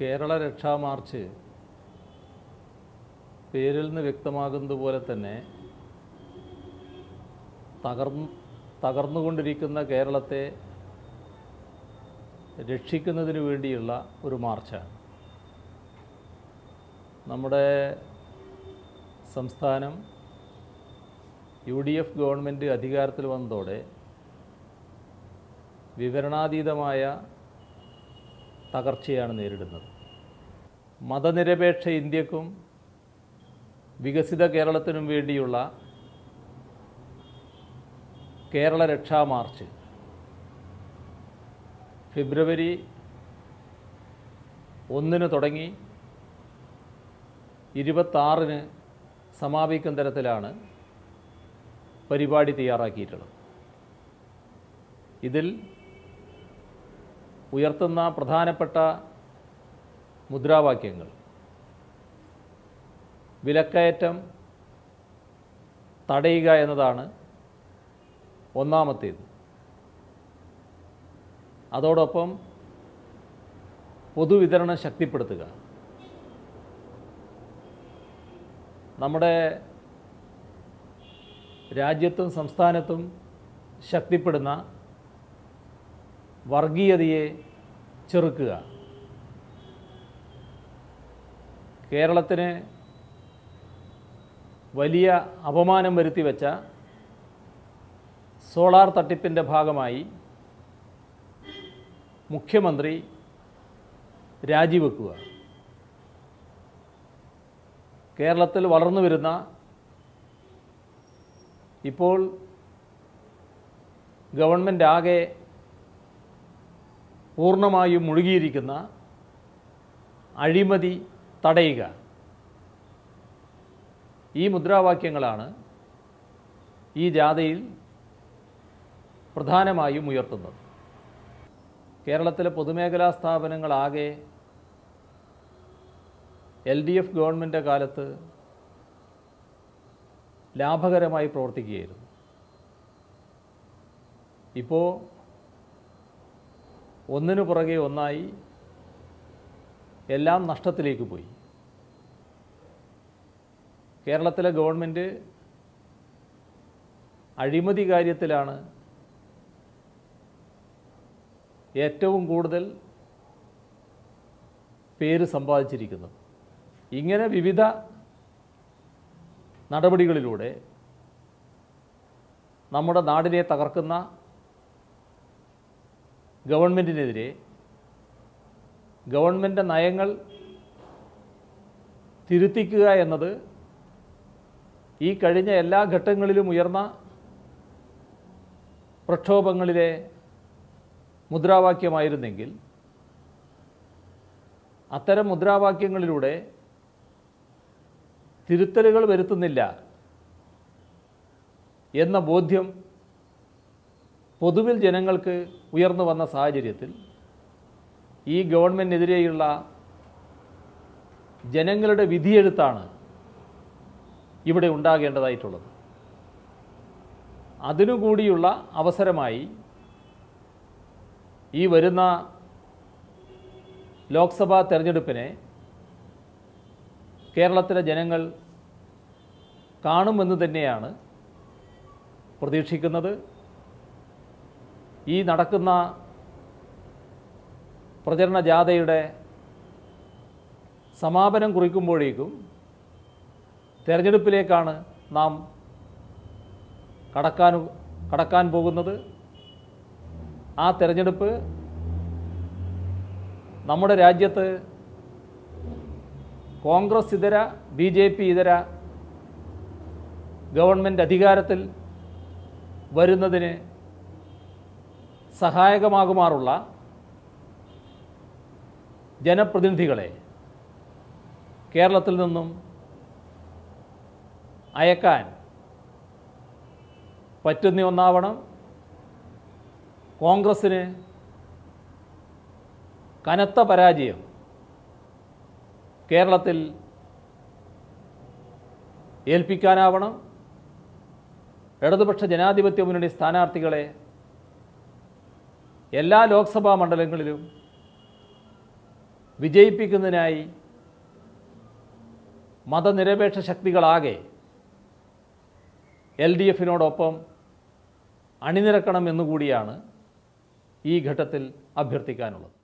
കേരള രക്ഷാ മാർച്ച് പേരിൽ നിന്ന് വ്യക്തമാകുന്നത് പോലെ തന്നെ തകർ തകർന്നുകൊണ്ടിരിക്കുന്ന കേരളത്തെ രക്ഷിക്കുന്നതിന് വേണ്ടിയുള്ള ഒരു മാർച്ചാണ്. നമ്മുടെ സംസ്ഥാനം യു ഡി എഫ് ഗവൺമെന്റ് അധികാരത്തിൽ വന്നതോടെ വിവരണാതീതമായ തകർച്ചയാണ് നേരിടുന്നത്. മതനിരപേക്ഷ ഇന്ത്യക്കും വികസിത കേരളത്തിനും വേണ്ടിയുള്ള കേരള രക്ഷാ മാർച്ച് ഫെബ്രുവരി ഒന്നിന് തുടങ്ങി ഇരുപത്താറിന് സമാപിക്കും തരത്തിലാണ് പരിപാടി തയ്യാറാക്കിയിട്ടുള്ളത്. ഇതിൽ ഉയർത്തുന്ന പ്രധാനപ്പെട്ട മുദ്രാവാക്യങ്ങൾ. വിലക്കയറ്റം തടയുക എന്നതാണ് ഒന്നാമത്തേത്. അതോടൊപ്പം പൊതുവിതരണം ശക്തിപ്പെടുത്തുക. നമ്മുടെ രാജ്യത്തും സംസ്ഥാനത്തും ശക്തിപ്പെടുന്ന വർഗീയതയെ ചെറുക്കുക. കേരളത്തിന് വലിയ അപമാനം വരുത്തി വെച്ച സോളാർ തട്ടിപ്പിന്റെ ഭാഗമായി മുഖ്യമന്ത്രി രാജിവെക്കുക. കേരളത്തിൽ വളർന്നു വരുന്ന ഇപ്പോൾ ഗവൺമെന്റ് ആകെ പൂർണമായും മുഴുകിയിരിക്കുന്ന അഴിമതി തടയുക. ഈ മുദ്രാവാക്യങ്ങളാണ് ഈ ജാഥയിൽ പ്രധാനമായും ഉയർത്തുന്നത്. കേരളത്തിലെ പൊതുമേഖലാ സ്ഥാപനങ്ങളാകെ എൽ ഡി എഫ് ഗവൺമെന്റ് കാലത്ത് ലാഭകരമായി പ്രവർത്തിക്കുകയായിരുന്നു. ഇപ്പോൾ ഒന്നിനു പുറകെ ഒന്നായി എല്ലാം നഷ്ടത്തിലേക്ക് പോയി. കേരളത്തിലെ ഗവൺമെന്റ് അഴിമതി കാര്യത്തിലാണ് ഏറ്റവും കൂടുതൽ പേര് സമ്പാദിച്ചിരിക്കുന്നത്. ഇങ്ങനെ വിവിധ നടപടികളിലൂടെ നമ്മുടെ നാടിനെ തകർക്കുന്ന ഗവൺമെന്റിനെതിരെ ഗവൺമെന്റ് നയങ്ങൾ തിരുത്തിക്കുക എന്നത് ഈ കഴിഞ്ഞ എല്ലാ ഘട്ടങ്ങളിലും ഉയർന്ന പ്രക്ഷോഭങ്ങളിലെ മുദ്രാവാക്യമായിരുന്നെങ്കിൽ അത്തരം മുദ്രാവാക്യങ്ങളിലൂടെ തിരുത്തലുകൾ വരുത്തുന്നില്ല എന്ന ബോധ്യം പൊതുവിൽ ജനങ്ങൾക്ക് ഉയർന്നു വന്ന സാഹചര്യത്തിൽ ഈ ഗവൺമെന്റിനെതിരെയുള്ള ജനങ്ങളുടെ വിധിയെഴുത്താണ് ഇവിടെ ഉണ്ടാകേണ്ടതായിട്ടുള്ളത്. അതിനുകൂടിയുള്ള അവസരമായി ഈ വരുന്ന ലോക്സഭാ തെരഞ്ഞെടുപ്പിനെ കേരളത്തിലെ ജനങ്ങൾ കാണുമെന്ന് തന്നെയാണ് പ്രതീക്ഷിക്കുന്നത്. ഈ നടക്കുന്ന പ്രചരണ ജാഥയുടെ സമാപനം കുറിക്കുമ്പോഴേക്കും തെരഞ്ഞെടുപ്പിലേക്കാണ് നാം കടക്കാൻ കടക്കാൻ പോകുന്നത്. ആ തെരഞ്ഞെടുപ്പ് നമ്മുടെ രാജ്യത്ത് കോൺഗ്രസ് ഇതര ബി ജെ പി ഇതര ഗവൺമെന്റ് അധികാരത്തിൽ വരുന്നതിന് സഹായകമാകുമാറുള്ള ജനപ്രതിനിധികളെ കേരളത്തിൽ നിന്നും അയക്കാൻ പറ്റുന്ന ഒന്നാവണം. കോൺഗ്രസ്സിന് കനത്ത പരാജയം കേരളത്തിൽ ഏൽപ്പിക്കാനാവണം. ഇടതുപക്ഷ ജനാധിപത്യ മുന്നണി സ്ഥാനാർത്ഥികളെ എല്ലാ ലോക്സഭാ മണ്ഡലങ്ങളിലും വിജയിപ്പിക്കുന്നതിനായി മതനിരപേക്ഷ ശക്തികളാകെ എൽ ഡി എഫിനോടൊപ്പം അണിനിരക്കണം എന്നുകൂടിയാണ് ഈ ഘട്ടത്തിൽ അഭ്യർത്ഥിക്കാനുള്ളത്.